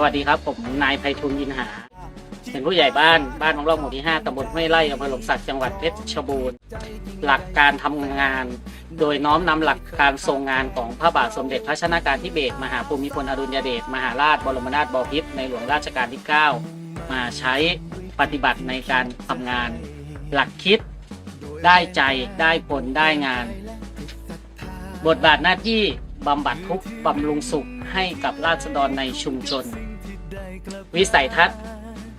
สวัสดีครับ ผมนายไพฑูรย์ยินหา เป็นผู้ใหญ่บ้านบ้านของเราหมู่ที่ 5ตำบลห้วยไร่อำเภอหลมสักจังหวัดเพชรบูรณ์หลักการทำงาน โดยน้อมนำหลักการทรงงานของพระบาทสมเด็จพระชนากาธิเบศรมหาภูมิพลอดุลยเดชมหาราชบรมนาถบพิตรในหลวงราชการที่ 9 มาใช้ปฏิบัติในการทำงาน หลักคิดได้ใจได้ผลได้งาน บทบาทหน้าที่บำบัดทุกข์บำรุงสุขให้กับราษฎรในชุมชน วิสัยทัศน์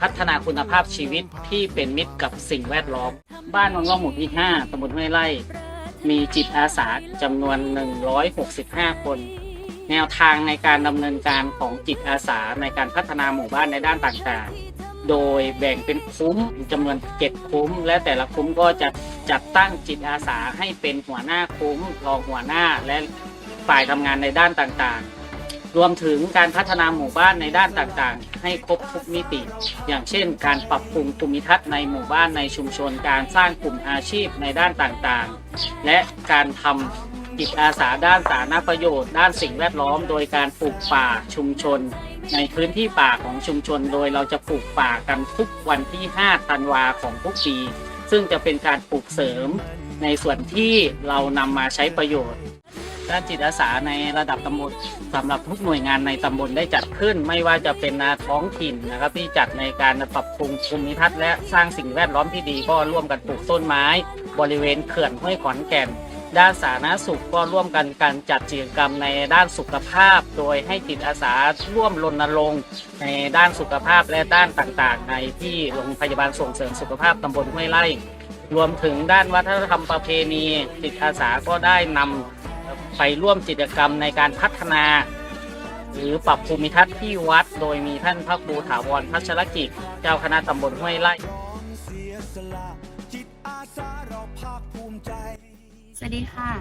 พัฒนาคุณภาพชีวิตที่เป็นมิตรกับสิ่งแวดล้อม บ้านวังล่องหมู่ที่ 5ตำบลห้วยไร่ มีจิตอาสาจำนวน 165 คน แนวทางในการดำเนินการของจิตอาสาในการพัฒนาหมู่บ้านในด้านต่างๆ โดยแบ่งเป็นคุ้มจำนวน7คุ้ม และแต่ละคุ้มก็จะจัดตั้งจิตอาสาให้เป็นหัวหน้าคุ้มรองหัวหน้าและฝ่ายทำงานในด้านต่างๆ รวมถึงการพัฒนาหมู่บ้านในด้านต่างๆ ให้ครบทุกมิติ อย่างเช่น การปรับปรุงภูมิทัศน์ในหมู่บ้านในชุมชน การสร้างกลุ่มอาชีพในด้านต่างๆ และการทำจิตอาสาด้านสาธารณประโยชน์ ด้านสิ่งแวดล้อม โดยการปลูกป่าชุมชน ในพื้นที่ป่าของชุมชน โดยเราจะปลูกป่ากันทุกวันที่ 5 ธันวาของทุกปี ซึ่งจะเป็นการปลูกเสริมในส่วนที่เรานำมาใช้ประโยชน์ ด้านจิตอาสาในระดับตำบลสำหรับทุกหน่วยงานในตำบลได้จัดขึ้น ไม่ว่าจะเป็นนาท้องถิ่นนะครับ ที่จัดในการปรับปรุงภูมิทัศน์และสร้างสิ่งแวดล้อมที่ดีก็ร่วมกันปลูกต้นไม้ บริเวณเขื่อนห้วยขอนแก่น ด้านสาธารณสุขก็ร่วมกันการจัดกิจกรรมในด้านสุขภาพ โดยให้จิตอาสาร่วมรณรงค์ในด้านสุขภาพและด้านต่างๆ ในที่โรงพยาบาลส่งเสริมสุขภาพตำบลห้วยไร่รวมถึงด้านวัฒนธรรมประเพณีจิตอาสาก็ได้นำ ไปร่วมกิจกรรมในการพัฒนา หรือปรับภูมิทัศน์ที่วัด โดยมีท่านพระครูถาวรพัชรกิจ เจ้าคณะตำบลห้วยไร่สวัสดีค่ะ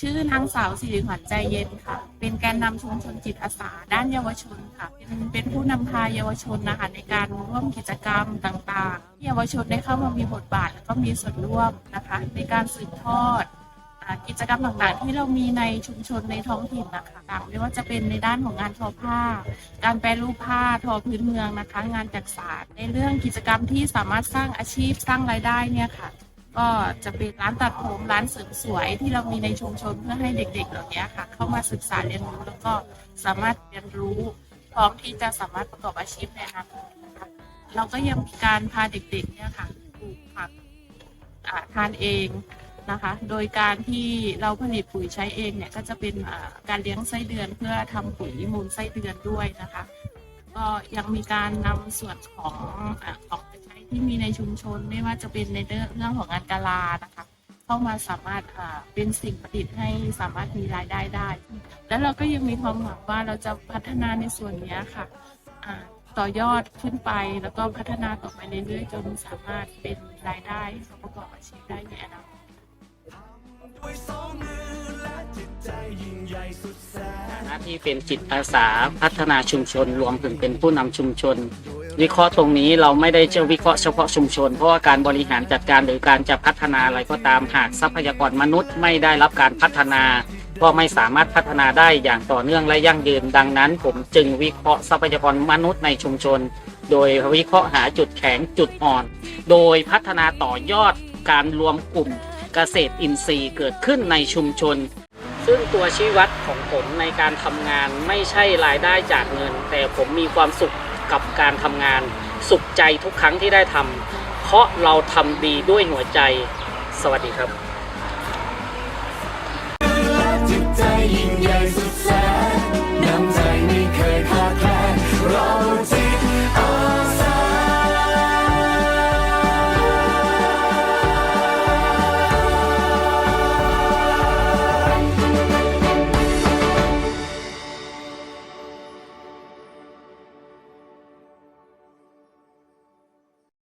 ชื่อนางสาวสิริขวัญใจเย็นค่ะ เป็นแกนนำชุมชนจิตอาสาด้านเยาวชนค่ะ เป็นเป็นผู้นำพาเยาวชนนะคะในการร่วมกิจกรรมต่างๆ เยาวชนได้เข้ามามีบทบาท แล้วก็มีส่วนร่วมนะคะ ในการสืบทอด กิจกรรมต่างๆ ที่เรามีในชุมชนในท้องถิ่นนะคะต่างไม่ว่าจะเป็นในด้านของงานทอผ้า การแปรรูปผ้าทอพื้นเมืองนะคะ งานจักสานในเรื่องกิจกรรมที่สามารถสร้างอาชีพสร้างรายได้เนี่ยค่ะ ก็จะเป็นร้านตัดผมร้านเสริมสวยที่เรามีในชุมชนเพื่อให้เด็กๆ เหล่านี้ค่ะ เข้ามาศึกษาเรียนรู้แล้วก็สามารถเรียนรู้พร้อมที่จะสามารถประกอบอาชีพในอนาคตนะคะเราก็ยังมีการพาเด็กๆเนี่ยค่ะปลูกผักทานเอง นะคะ โดยการที่เราผลิตปุ๋ยใช้เองเนี่ยก็จะเป็นการเลี้ยงไส้เดือนเพื่อทำปุ๋ยมูลไส้เดือนด้วยนะคะ ก็ยังมีการนำส่วนของอของใช้ที่มีในชุมชน ไม่ว่าจะเป็นในเรื่องของงานกาลานะคะ เข้ามาสามารถเป็นสิ่งประดิษฐ์ให้สามารถมีรายได้ได้ แล้วเราก็ยังมีความหวังว่าเราจะพัฒนาในส่วนนี้ค่ะต่อยอดขึ้นไปแล้วก็พัฒนาต่อไปเรื่อยๆจนสามารถเป็นรายได้ประกอบอาชีพได้ในอนาคต หน้าที่เป็นจิตอาสาพัฒนาชุมชน รวมถึงเป็นผู้นำชุมชน วิเคราะห์ตรงนี้เราไม่ได้จะวิเคราะห์เฉพาะชุมชน เพราะว่าการบริหารจัดการหรือการจะพัฒนาอะไรก็ตามหากทรัพยากรมนุษย์ไม่ได้รับการพัฒนา ก็ไม่สามารถพัฒนาได้อย่างต่อเนื่องและยั่งยืนดังนั้น ผมจึงวิเคราะห์ทรัพยากรมนุษย์ในชุมชน โดยวิเคราะห์หาจุดแข็งจุดอ่อน โดยพัฒนาต่อยอดการรวมกลุ่ม เกษตรอินทรีย์เกิดขึ้นในชุมชน ซึ่งตัวชี้วัดของผมในการทำงานไม่ใช่รายได้จากเงิน แต่ผมมีความสุขกับการทำงาน สุขใจทุกครั้งที่ได้ทำเพราะเราทำดีด้วยหัวใจ สวัสดีครับใจยิ่งใหญ่สุดแสนน้ำใจไม่เคยขาดแคลนเรา